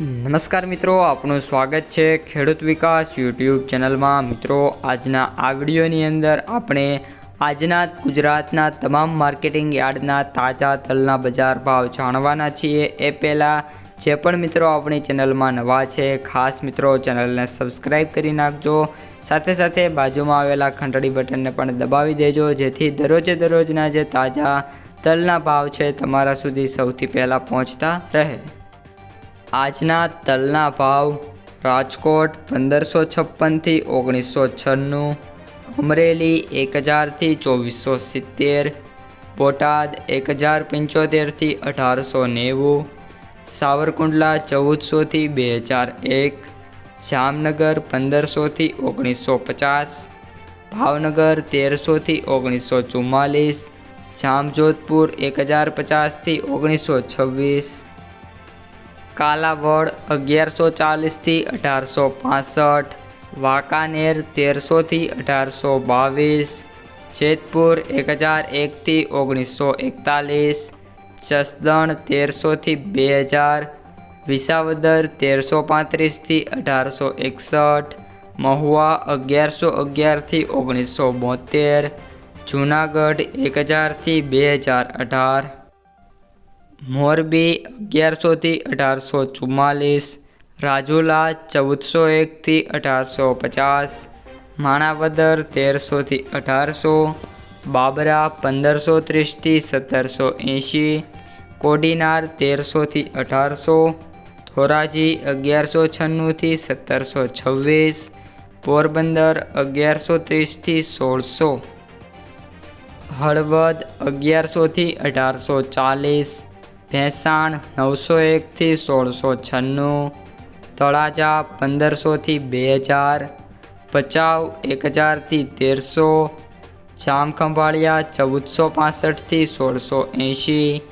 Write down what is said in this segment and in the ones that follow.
નમસ્કાર મિત્રો, આપનું સ્વાગત છે ખેડૂત વિકાસ યુટ્યુબ ચેનલમાં. મિત્રો, આજના આ વિડીયોની અંદર આપણે આજના ગુજરાતના તમામ માર્કેટિંગ યાર્ડના તાજા તલના બજાર ભાવ જાણવાના છીએ. એ પહેલાં જે પણ મિત્રો આપણી ચેનલમાં નવા છે, ખાસ મિત્રો ચેનલને સબસ્ક્રાઈબ કરી નાખજો. સાથે સાથે બાજુમાં આવેલા ઘંટડી બટનને પણ દબાવી દેજો, જેથી દરરોજે દરરોજના જે તાજા તલના ભાવ છે, તમારા સુધી સૌથી પહેલાં પહોંચતા રહે. આજના તલના ભાવ રાજકોટ પંદરસો છપ્પનથી ઓગણીસો છન્નું, અમરેલી એક હજારથી ચોવીસો સિત્તેર, બોટાદ એક હજાર પંચોતેરથી અઢારસો નેવું, સાવરકુંડલા ચૌદસોથી બે હજાર એક, જામનગર પંદરસોથી ઓગણીસો પચાસ, ભાવનગર તેરસોથી ઓગણીસો ચુમ્માલીસ, જામજોધપુર એક હજાર પચાસથી ઓગણીસો છવ્વીસ કાલાવડ અગિયારસો ચાલીસથી અઢારસો પાસઠ, વાંકાનેર તેરસોથી અઢારસો બાવીસ, જેતપુર એક હજાર એકથી ઓગણીસો એકતાલીસ, જસદણ તેરસોથી બે હજાર, વિસાવદર તેરસો પાંત્રીસથી અઢારસો એકસઠ, મહુવા અગિયારસો અગિયારથી ઓગણીસો બોતેર, જૂનાગઢ એક હજારથી બે હજાર અઢાર. મોરબી અગિયારસોથી અઢારસો ચુમ્માલીસ રાજુલા ચૌદસો એકથી અઢારસો પચાસ માણાવદર તેરસોથી અઢારસો, બાબરા પંદરસો ત્રીસથી સત્તરસો એંશી કોડીનાર તેરસોથી અઢારસો, ધોરાજી અગિયારસો છન્નુંથી સત્તરસો છવ્વીસ પોરબંદર અગિયારસો ત્રીસથી સોળસો, હળવદ અગિયારસોથી અઢારસો ચાલીસ ભેંસાણ નવસો એકથી સોળસો છન્નું, તળાજા પંદરસોથી બે હજાર ભચાઉ એક હજારથી તેરસો, જામખંભાળિયા ચૌદસો પાસઠથી સોળસો એંશી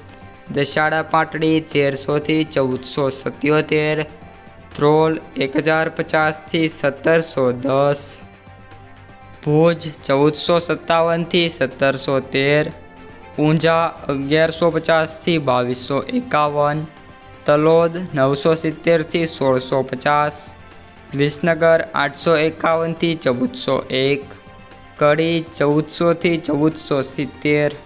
દશાડા પાટડી તેરસોથી ચૌદસો સત્યોતેર ધ્રોલ એક હજાર પચાસથી સત્તરસો દસ, ભુજ ચૌદસો સત્તાવનથી સત્તરસો તેર ઊંઝા અગિયારસો પચાસથી બાવીસો એકાવન તલોદ નવસો સિત્તેરથી સોળસો પચાસ વિસનગર આઠસો એકાવનથી ચૌદસો એક કડી ચૌદસોથી ચૌદસો સિત્તેર